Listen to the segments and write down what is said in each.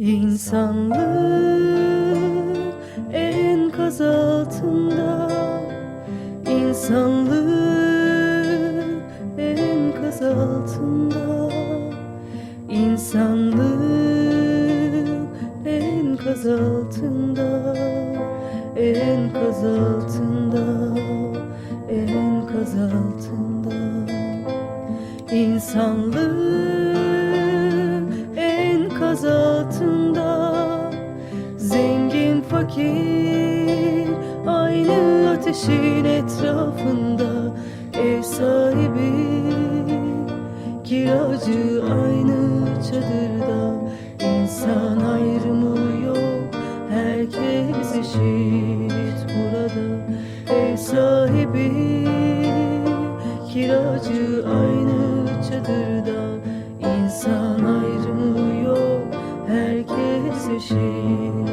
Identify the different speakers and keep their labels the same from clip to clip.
Speaker 1: İnsanlık enkaz altında. İnsanlık enkaz altında. İnsanlık enkaz altında. Enkaz altında. Enkaz altında. İnsanlık Fakir aynı ateşin etrafında Ev sahibi kiracı aynı çadırda İnsan ayrımı yok herkes eşit burada. Ev sahibi kiracı aynı çadırda İnsan ayrımı yok herkes eşit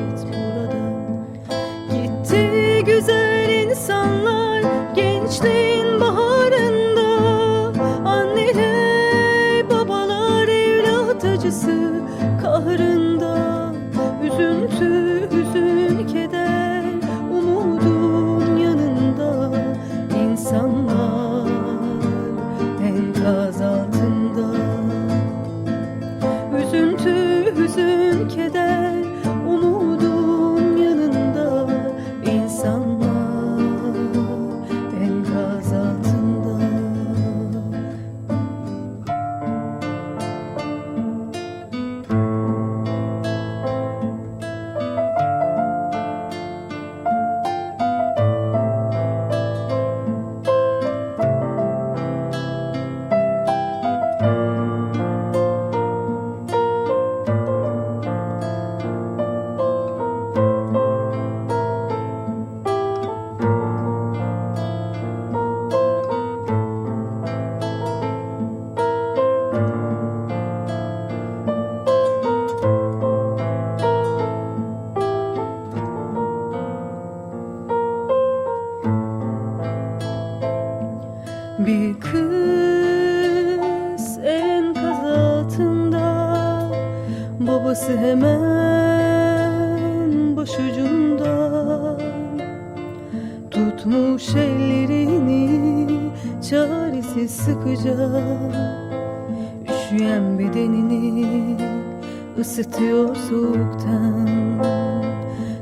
Speaker 1: Babası hemen başucunda Tutmuş ellerini çaresiz sıkıca. Üşüyen bedenini ısıtıyor soğuktan.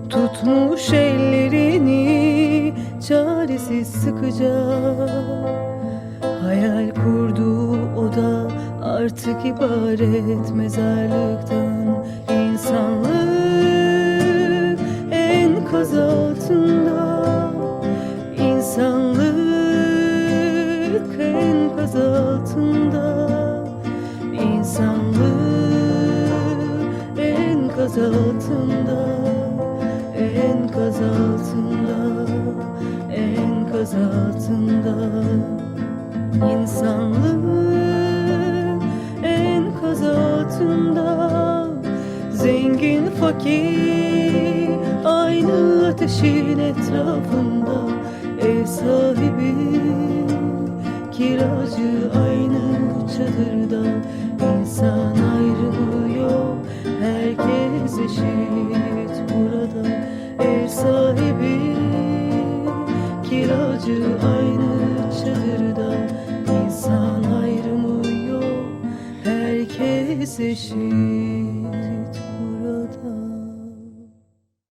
Speaker 1: Tutmuş ellerini çaresiz sıkıca. Hayal kurduğu oda artık ibaret mezarlıktan altında İnsanlık enkaz altında Enkaz altında Enkaz altında. İnsanlık enkaz altında Zengin fakir aynı ateşin etrafında Ev sahibi kiracı aynı çadırda İnsan ayrılığı yok herkes eşit burada Ev sahibi. Kiracı aynı çadırda İnsan ayrımı yok herkes eşit